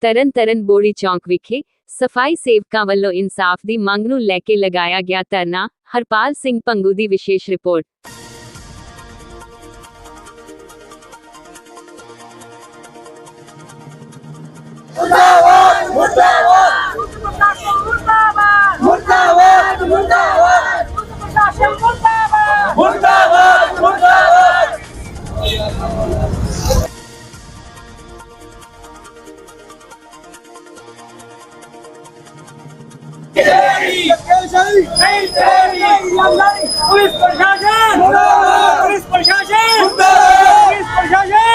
ਤਰਨ ਤਰਨ ਬੋੜੀ ਚੌਂਕ ਵਿਖੇ ਸਫ਼ਾਈ ਸੇਵਕਾਂ ਵੱਲੋਂ ਇਨਸਾਫ ਦੀ ਮੰਗ ਨੂੰ ਲੈ ਕੇ ਲਗਾਇਆ ਗਿਆ ਧਰਨਾ, ਹਰਪਾਲ ਸਿੰਘ ਪੰਗੂ ਦੀ ਵਿਸ਼ੇਸ਼ ਰਿਪੋਰਟ। ਮੁਰਦਾਬਾਦ ਤੇਰੀ ਨਹੀਂ ਤੇਰੀ ਪੁਲਿਸ ਪ੍ਰਸ਼ਾਸਨ ਮੁਰਦਾਬਾਦ। ਪੁਲਿਸ ਪ੍ਰਸ਼ਾਸਨ ਮੁਰਦਾਬਾਦ। ਪੁਲਿਸ ਪ੍ਰਸ਼ਾਸਨ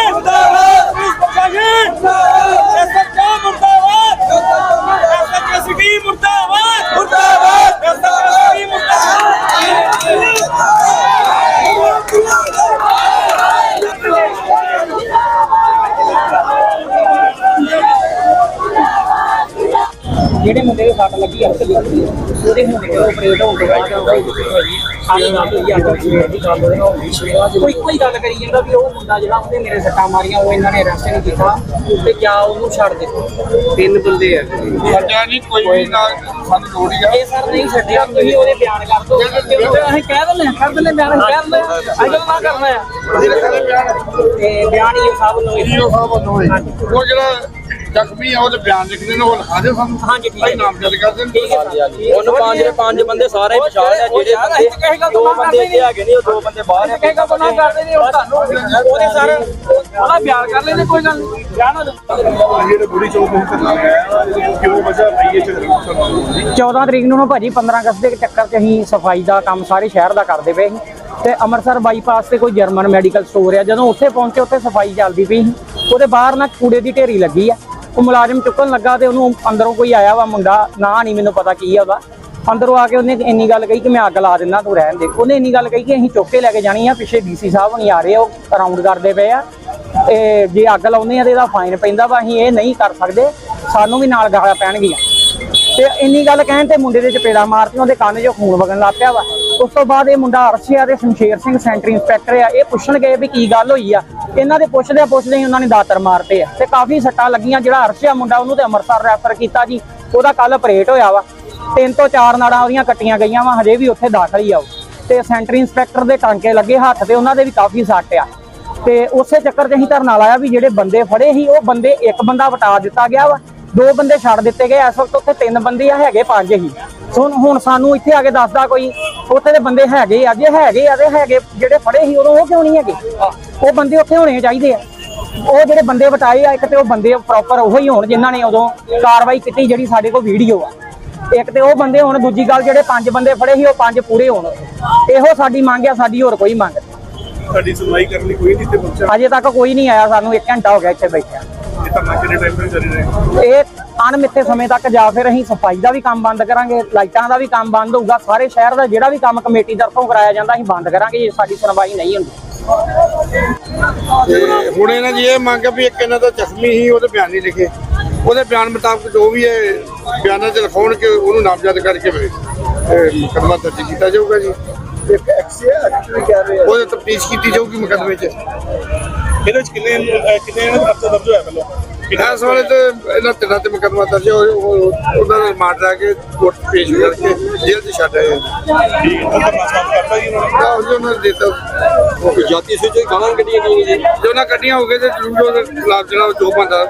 ਜਿਹੜੇ ਮੁੰਡੇ ਦੇ ਸੱਟ ਲੱਗੀ ਹੱਥ ਦੀ ਉਹਦੇ ਹੁਣ ਦੇਖੋ ਆਪਰੇਟ ਹੋਣ ਤੋਂ ਬਾਅਦ ਹੀ ਦਿੱਕਤ ਹੋਈ ਸਵੇਰ ਦੀ ਗੱਲ ਉਹਦੇ ਨਾਲ ਹੋਈ। ਕੋਈ ਕੋਈ ਗੱਲ ਕਰੀ ਜਾਂਦਾ ਵੀ ਉਹ ਮੁੰਡਾ ਜਿਹੜਾ ਉਹਨੇ ਮੇਰੇ ਸੱਟਾਂ ਮਾਰੀਆਂ ਉਹ ਇਹਨਾਂ ਨੇ ਅਰੈਸਟ ਨਹੀਂ ਕੀਤਾ ਤੇ ਕਿਆ ਉਹਨੂੰ ਛੱਡ ਦਿੱਤਾ। ਤਿੰਨ ਬੰਦੇ ਆ। ਛੱਡਿਆ ਨਹੀਂ ਕੋਈ ਵੀ ਨਾ ਸਾਨੂੰ ਲੋੜ ਹੀ ਆ। ਇਹ ਸਰ ਨਹੀਂ ਛੱਡਿਆ ਤੁਸੀਂ ਉਹਦੇ ਬਿਆਨ ਕਰ ਦਿਓ। ਅਸੀਂ ਕਹਿ ਦਿੰਦੇ ਹਾਂ, ਕਰ ਦਿੰਦੇ ਬਿਆਨ ਕਹਿ ਦਿੰਦੇ ਹਾਂ। ਅੱਜ ਨਾ ਕਰਨਾ ਆ। ਤੇ ਬਿਆਨ ਹੀ ਸਾਹਿਬ ਨੂੰ ਈਓ ਸਾਹਿਬ ਹੋਈ। ਉਹ ਜਿਹੜਾ ਜ਼ਖਮੀ ਆ ਉਹਦੇ ਬਿਆਨ ਲਿਖਦੇ ਨੇ ਉਹ ਲਿਖਾ ਦੇ ਸਾਨੂੰ। ਹਾਂਜੀ, ਠੀਕ ਹੈ। ਅਸੀਂ ਨਾਮ ਜਦ ਕਰ ਦੇਣ। ਉਹਨੂੰ ਪੰਜ ਦੇ ਪੰਜ ਬੰਦੇ ਸਾਰੇ ਪਛਾਣ ਆ ਜਿਹੜੇ ਬੰਦੇ ਦੋ ਬੰਦੇ ਇੱਥੇ ਹੈਗੇ ਨੇ ਉਹ ਦੋ ਬੰਦੇ ਬਾਹਰ ਆ ਕਹੇਗਾ ਗੁਨਾਹ ਕਰਦੇ ਨੇ ਉਹ ਤੁਹਾਨੂੰ ਉਹਦੇ ਸਰ ਉਹਦਾ ਬਿਆਨ ਕਰ ਲੈਂਦੇ ਕੋਈ ਗੱਲ ਨਹੀਂ। ਬਿਆਨ ਜਿਹੜੇ ਬੁੜੀ ਚੌਕ ਤੋਂ ਕਰਨਾ ਹੈ ਕਿਉਂ ਵਜ੍ਹਾ ਪਈ ਹੈ ਝਗੜੇ 14 ਤਰੀਕ ਨੂੰ ਨਾ ਭਾਜੀ 15 ਅਗਸਤ ਦੇ ਚੱਕਰ 'ਚ ਅਸੀਂ ਸਫ਼ਾਈ ਦਾ ਕੰਮ ਸਾਰੇ ਸ਼ਹਿਰ ਦਾ ਕਰਦੇ ਪਏ ਸੀ। ਤੇ ਅੰਮ੍ਰਿਤਸਰ ਬਾਈਪਾਸ ਤੇ ਕੋਈ ਜਰਮਨ ਮੈਡੀਕਲ ਸਟੋਰ ਆ ਜਦੋਂ ਉੱਥੇ ਪਹੁੰਚੇ ਉੱਥੇ ਸਫ਼ਾਈ ਚੱਲਦੀ ਪਈ ਸੀ। ਉਹਦੇ ਬਾਹਰ ਨਾ ਕੂੜੇ ਦੀ ਢੇਰੀ ਲੱਗੀ ਆ। ਉਹ ਮੁਲਾਜ਼ਮ ਚੁੱਕਣ ਲੱਗਾ ਤੇ ਉਹਨੂੰ ਅੰਦਰੋਂ ਕੋਈ ਆਇਆ ਵਾ ਮੁੰਡਾ, ਨਾ ਨਹੀਂ ਮੈਨੂੰ ਪਤਾ ਕੀ ਆ ਉਹਦਾ। ਅੰਦਰੋਂ ਆ ਕੇ ਉਹਨੇ ਇੰਨੀ ਗੱਲ ਕਹੀ ਕਿ ਮੈਂ ਅੱਗ ਲਾ ਦਿੰਦਾ, ਤੂੰ ਰਹਿਣ ਦੇ। ਉਹਨੇ ਇੰਨੀ ਗੱਲ ਕਹੀ ਕਿ ਅਸੀਂ ਚੁੱਕ ਕੇ ਲੈ ਕੇ ਜਾਣੀ ਆ, ਪਿੱਛੇ ਡੀਸੀ ਸਾਹਿਬ ਨਹੀਂ ਆ ਰਹੇ ਉਹ ਰਾਉਂਡ ਕਰਦੇ ਪਏ ਆ। ਤੇ ਜੇ ਅੱਗ ਲਾਉਂਦੇ ਆ ਤੇ ਇਹਦਾ ਫਾਈਨ ਪੈਂਦਾ ਵਾ, ਅਸੀਂ ਇਹ ਨਹੀਂ ਕਰ ਸਕਦੇ, ਸਾਨੂੰ ਵੀ ਨਾਲ ਗਾਲਾਂ ਪੈਣਗੀਆਂ। ਤੇ ਇੰਨੀ ਗੱਲ ਕਹਿਣ ਤੇ ਮੁੰਡੇ ਦੇ ਚਪੇੜਾ ਮਾਰਤੀਆਂ ਉਹਦੇ ਕੰਨ 'ਚੋਂ ਖੂਨ ਵਗਣ ਲੱਗ ਪਿਆ ਵਾ। ਉਸ ਤੋਂ ਬਾਅਦ ਇਹ ਮੁੰਡਾ ਅਰਸ਼ੀਆ ਤੇ ਸ਼ਮਸ਼ੇਰ ਸਿੰਘ ਸੈਂਟਰੀ ਇੰਸਪੈਕਟਰ ਆ। ਇਹ ਪੁੱਛਣ ਗਏ ਵੀ ਕੀ ਗੱਲ ਹੋਈ ਆ। ਇਹਨਾਂ ਦੇ ਪੁੱਛਦੇ ਪੁੱਛਦੇ ਹੀ ਉਹਨਾਂ ਨੇ ਦਾਤਰ ਮਾਰਤੇ ਆ। ਤੇ ਕਾਫੀ ਸੱਟਾਂ ਲੱਗੀਆਂ, ਜਿਹੜਾ ਅਰਸ਼ਿਆ ਮੁੰਡਾ, ਉਹਨੂੰ ਤੇ ਅੰਮ੍ਰਿਤਸਰ ਰੈਫਰ ਕੀਤਾ ਜੀ। ਉਹਦਾ ਕੱਲ ਆਪਰੇਟ ਹੋਇਆ ਵਾ। ਤਿੰਨ ਤੋਂ ਚਾਰ ਨਾੜਾਂ ਉਹਦੀਆਂ ਕੱਟੀਆਂ ਗਈਆਂ ਵਾ, ਹਜੇ ਵੀ ਉੱਥੇ ਦਾਖਲ ਹੀ ਆ ਉਹ। ਤੇ ਸੈਂਟਰੀ ਇੰਸਪੈਕਟਰ ਦੇ ਟਾਂਕੇ ਲੱਗੇ ਹੱਥ ਤੇ, ਉਹਨਾਂ ਦੇ ਵੀ ਕਾਫੀ ਸੱਟ ਆ। ਤੇ ਉਸੇ ਚੱਕਰ 'ਚ ਅਸੀਂ ਧਰਨਾ ਲਾਇਆ ਵੀ ਜਿਹੜੇ ਬੰਦੇ ਫੜੇ ਸੀ, ਉਹ ਬੰਦੇ ਇੱਕ ਬੰਦਾ ਵਟਾ ਦਿੱਤਾ ਗਿਆ ਵਾ। ਦੋ ਬੰਦੇ ਛੱਡ ਦਿੱਤੇ ਗਏ। ਇਸ ਵਕਤ ਉੱਥੇ ਤਿੰਨ ਬੰਦੇ ਆ, ਹੈਗੇ ਪੰਜ ਹੀ। ਹੁਣ ਹੁਣ ਸਾਨੂੰ ਇੱਥੇ ਆ ਕੇ ਦੱਸਦਾ ਕੋਈ ਉੱਥੇ ਦੇ ਬੰਦੇ ਹੈਗੇ ਆ ਜੇ ਹੈਗੇ ਆ ਤੇ ਹੈਗੇ ਜਿਹੜੇ ਫੜੇ ਸੀ ਉਦੋਂ ਉਹ ਕਿਉਂ ਨਹੀਂ ਹੈਗੇ? ਉਹ ਬੰਦੇ ਉੱਥੇ ਹੋਣੇ ਚਾਹੀਦੇ ਆ। ਉਹ ਜਿਹੜੇ ਬੰਦੇ ਵਟਾਏ ਆ ਇੱਕ ਤੇ ਉਹ ਬੰਦੇ ਪ੍ਰੋਪਰ ਉਹੋ ਹੀ ਹੋਣ ਜਿਨ੍ਹਾਂ ਨੇ ਉਦੋਂ ਕਾਰਵਾਈ ਕੀਤੀ ਜਿਹੜੀ ਸਾਡੇ ਕੋਲ ਵੀਡੀਓ ਆ। ਇੱਕ ਤੇ ਉਹ ਬੰਦੇ ਹੋਣ ਦੂਜੀ ਗੱਲ ਜਿਹੜੇ ਪੰਜ ਬੰਦੇ ਫੜੇ ਸੀ ਉਹ ਪੰਜ ਪੂਰੇ ਹੋਣ। ਇਹੋ ਸਾਡੀ ਮੰਗ ਆ ਸਾਡੀ ਹੋਰ ਕੋਈ ਮੰਗ ਨਹੀਂ। ਸਾਡੀ ਸੁਣਵਾਈ ਕਰਨ ਲਈ ਕੋਈ ਨਹੀਂ ਇੱਥੇ ਪਹੁੰਚਿਆ? ਅਜੇ ਤੱਕ ਕੋਈ ਨਹੀਂ ਆਇਆ ਸਾਨੂੰ 1 ਘੰਟਾ ਹੋ ਗਿਆ ਇੱਥੇ ਬੈਠਿਆ ਇਹ ਧਰਨਾ ਕਿੰਨੇ ਟਾਈਮ ਤੱਕ ਜਾਰੀ ਰਹੇਗਾ ਇਹ ਅਣਮਿੱਥੇ ਸਮੇਂ ਤੱਕ ਜਾਂ ਫਿਰ ਅਸੀਂ ਸਫ਼ਾਈ ਦਾ ਵੀ ਕੰਮ ਬੰਦ ਕਰਾਂਗੇ ਲਾਈਟਾਂ ਦਾ ਵੀ ਕੰਮ ਬੰਦ ਹੋਊਗਾ ਸਾਰੇ ਸ਼ਹਿਰ ਦਾ ਜਿਹੜਾ ਵੀ ਕੰਮ ਕਮੇਟੀ ਤਰਫੋਂ ਕਰਾਇਆ ਜਾਂਦਾ ਅਸੀਂ ਬੰਦ ਕਰਾਂਗੇ ਜੇ ਸਾਡੀ ਸੁਣਵਾਈ ਨਹੀਂ ਹੁੰਦੀ। ਤੇ ਹੁਣ ਇਹਨਾਂ ਦੀ ਇਹ ਮੰਗ ਹੈ ਵੀ ਇੱਕ ਇਹਨਾਂ ਦਾ ਜ਼ਖਮੀ ਸੀ ਉਹਦੇ ਬਿਆਨ ਨਹੀਂ ਲਿਖੇ। ਉਹਦੇ ਬਿਆਨ ਮੁਤਾਬਕ ਜੋ ਵੀ ਹੈ ਬਿਆਨਾਂ 'ਚ ਲਿਖਾਉਣ ਕਿ ਉਹਨੂੰ ਨਾਮਜ਼ਦ ਕਰਕੇ ਵੀ, ਇਹ ਮੁਕੱਦਮਾ ਦਰਜ ਕੀਤਾ ਜਾਊਗਾ ਜੀ। ਇੱਕ ਐਕਸੀਡੈਂਟ ਵੀ ਕਹਿ ਰਹੇ ਉਹਦੇ ਤਫਤੀਸ਼ ਕੀਤੀ ਜਾਊਗੀ ਮੁਕੱਦਮੇ 'ਚ। ਇਹਦੇ ਵਿੱਚ ਕਿੰਨੇ ਅਹ ਕਿੰਨੇ ਇਹਨਾਂ ਦਾ ਦਰਜ ਹੋਇਆ ਪਹਿਲਾਂ? ਇਸ ਵਾਲੇ ਤੇ ਇਹਨਾਂ ਤਿੰਨਾਂ ਤੇ ਮੁਕੱਦਮਾ ਦਰਜ ਹੈ ਉਹ- ਉਹ- ਉਹਨਾਂ ਦਾ ਰਿਮਾਂਡ ਲੈ ਕੇ ਕੋਰਟ 'ਚ ਪੇਸ਼ ਕਰਕੇ ਜੇਲ੍ਹ 'ਚ ਛੱਡ ਆਏ ਠੀਕ ਹੈ ਕਰਤਾ ਜੀ ਉਹਨਾਂ ਨੇ? ਤਾਂ ਉਹ ਉਹਨਾਂ ਨੇ ਦਿੱਤਾ। ਜਾਤੀ ਸੂਚੀ ਗਾਲਾਂ ਕੱਢੀਆਂ ਗਈਆਂ ਜੀ? ਜੋ ਨਾ ਕੱਢੀਆਂ ਹੋ ਗਏ ਤੇ ਜ਼ਰੂਰ ਉਹਦੇ ਖਿਲਾਫ ਜਿਹੜਾ ਉਹ ਜੋ ਬੰਦਾ